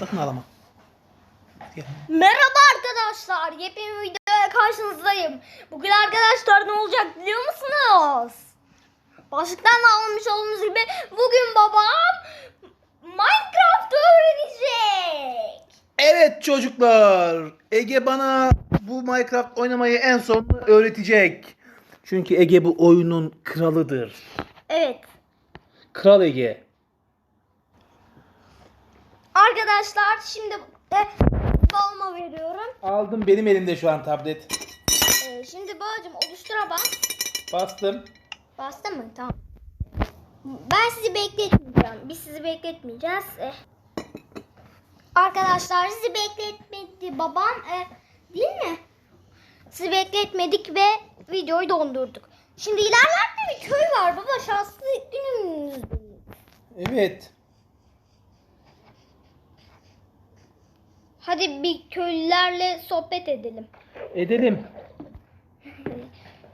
Sakın ağlama. Merhaba arkadaşlar. Yepyeni bir videoya karşınızdayım. Bugün arkadaşlar ne olacak biliyor musunuz? Başlıktan da anlamış olduğunuz gibi bugün babam Minecraft öğrenecek. Evet çocuklar. Ege bana bu Minecraft oynamayı en son öğretecek. Çünkü Ege bu oyunun kralıdır. Evet. Kral Ege. Arkadaşlar şimdi de babama veriyorum. Aldım benim elimde şu an tablet. Ee, şimdi babacım oluştura bas. Bastım. Bastın mı? Tamam. Ben sizi bekletmeyeceğim. Biz sizi bekletmeyeceğiz. Eh. Arkadaşlar sizi bekletmedi babam. eh, değil mi? Sizi bekletmedik ve videoyu dondurduk. Şimdi ilerlerde bir köy var baba. Şanslı günümüzdeyiz. Evet. Hadi bir köylülerle sohbet edelim. Edelim.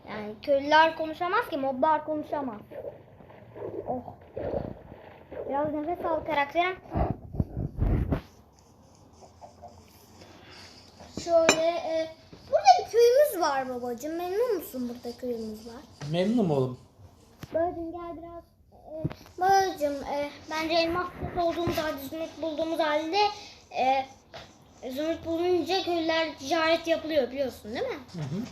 Yani köylüler konuşamaz ki moblar konuşamaz. Oh. Biraz nefes al karakterim. Şöyle e, burada bir köyümüz var babacığım. Memnun musun burada köyümüz var? Memnunum oğlum. Babacığım gel biraz. E, babacığım e, bence elmas olduğumuz halde, zümrüt bulduğumuz halde e, zümrüt bulunca köylüler ticaret yapılıyor biliyorsun değil mi? Hı hı.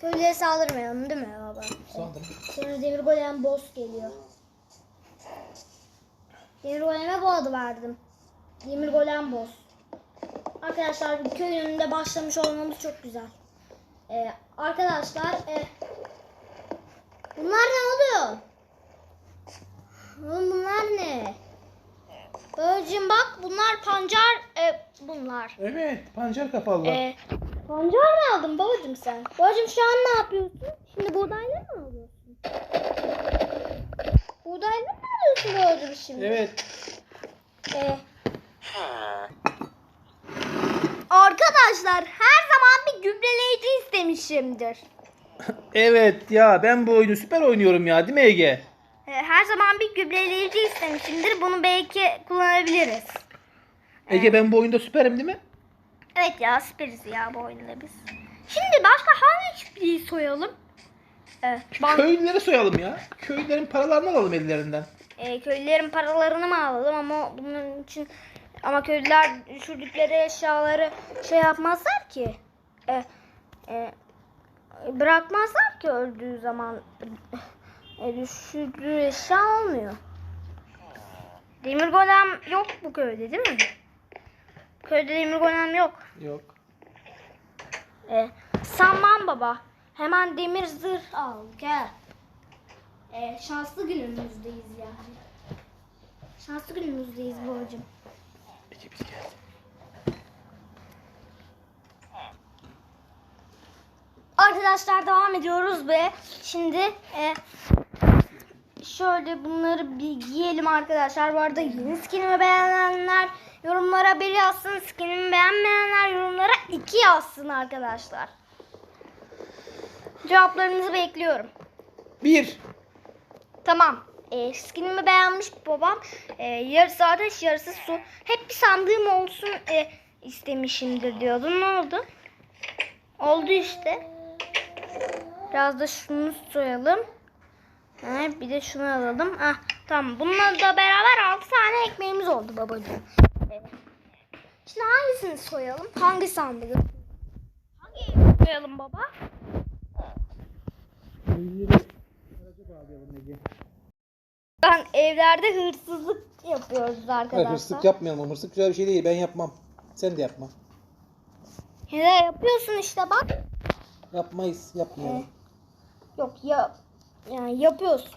Köylüye saldırmayalım değil mi baba? Sandım. Sonra demir golem boss geliyor. Demir goleme bu adı verdim. Demir golem boss. Arkadaşlar bir köy önünde başlamış olmamız çok güzel. Ee, arkadaşlar e, bunlar ne oluyor? Oğlum bunlar ne? Babacığım bak bunlar pancar e, bunlar. Evet pancar kafalılar. Ee, pancar mı aldın babacığım sen? Babacığım şu an ne yapıyorsun? Şimdi buğdayları mı alıyorsun? Buğdayları mı alıyorsun babacığım şimdi? Evet. Ee, arkadaşlar her zaman bir gübreleyici istemişimdir. Evet ya ben bu oyunu süper oynuyorum ya değil mi Ege? Ee, her zaman bir gübreleyici istemişimdir. Bunu belki kullanabiliriz. Ege ben bu oyunda süperim değil mi? Evet ya süperiz ya bu oyunda biz. Şimdi başka hangi çiftliği soyalım? Evet, ban- Köylüleri soyalım ya. Köylülerin paralarını alalım ellerinden. e, köylülerin paralarını mı alalım ama bunun için ama köylüler düşürdükleri eşyaları şey yapmazlar ki. E, e, bırakmazlar ki öldüğü zaman e, düşürdüğü eşya olmuyor. Demir golem yok bu köyde değil mi? Köyde demir golem yok. Yok. E, Samman baba. Hemen demir zırh al gel. E, şanslı günümüzdeyiz yani. Şanslı günümüzdeyiz babacığım. Ege biz geldik. Arkadaşlar devam ediyoruz ve şimdi e, şöyle bunları bir giyelim arkadaşlar. Bu arada yeni skinimi beğenenler yorumlara bir yazsın. Skinimi beğenmeyenler yorumlara iki yazsın arkadaşlar. Cevaplarınızı bekliyorum. Bir. Tamam. E, skinimi beğenmiş babam. E, yarısı ateş yarısı su. Hep bir sandığım olsun e, istemişimdir diyordu. Ne oldu? Oldu işte. Biraz da şunu soyalım. Ha, bir de şunu alalım. Ah, tamam. Bununla da beraber 6 tane ekmeğimiz oldu babacığım. Şimdi hangisini soyalım? Hangi sandığı? Hangi evi soyalım baba? Ben evlerde hırsızlık yapıyoruz arkadaşlar. Hayır hırsızlık yapmayalım. Hırsızlık güzel bir şey değil. Ben yapmam. Sen de yapma. Hele yapıyorsun işte bak. Yapmayız. Yapmayalım. Yok ya yani yapıyorsun.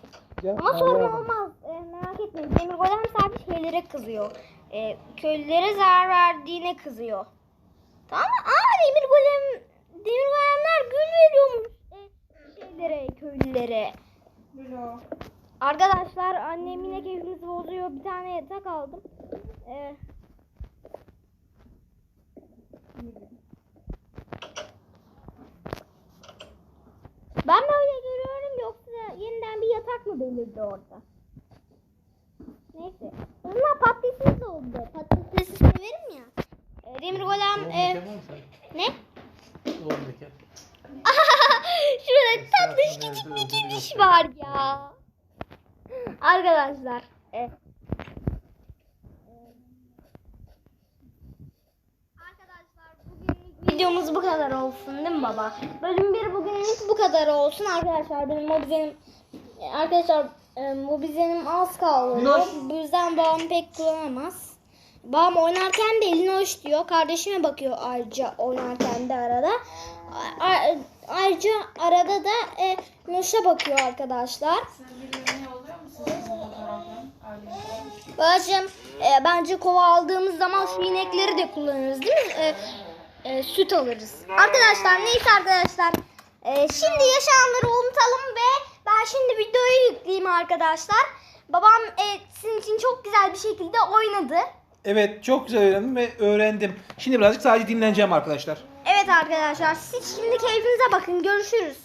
Yapma, Ama sorun olmaz. E, merak etmeyin. Demir golem sadece şeylere kızıyor. E, köylülere zarar verdiğine kızıyor. Tamam mı? Aa demir golem demir golemler gül veriyormuş e, şeylere, köylülere. Arkadaşlar annem yine keyfimizi bozuyor. Bir tane yatak aldım. E, ben böyle görüyorum yoksa yeniden bir yatak mı belirdi orada? Neyse. Bunlar patatesimiz oldu. Patatesi severim. Arkadaşlar. E, Arkadaşlar bugünlük videomuz bu kadar olsun değil mi baba? Bölüm 1 bugünlük bu kadar olsun arkadaşlar. Benim mobizenim arkadaşlar e, mobizenim az kaldı. Bu yüzden babam pek kullanamaz. Babam oynarken de elini hoş diyor. Kardeşime bakıyor ayrıca oynarken de arada. A- a- ayrıca arada da e, Nuş'a bakıyor arkadaşlar. Babacığım e, bence kova aldığımız zaman şu inekleri de kullanırız değil mi? E, e, süt alırız. Arkadaşlar neyse arkadaşlar. E, şimdi yaşananları unutalım ve ben şimdi videoyu yükleyeyim arkadaşlar. Babam e, sizin için çok güzel bir şekilde oynadı. Evet çok güzel öğrendim ve öğrendim. Şimdi birazcık sadece dinleneceğim arkadaşlar. Evet arkadaşlar siz şimdi keyfinize bakın görüşürüz.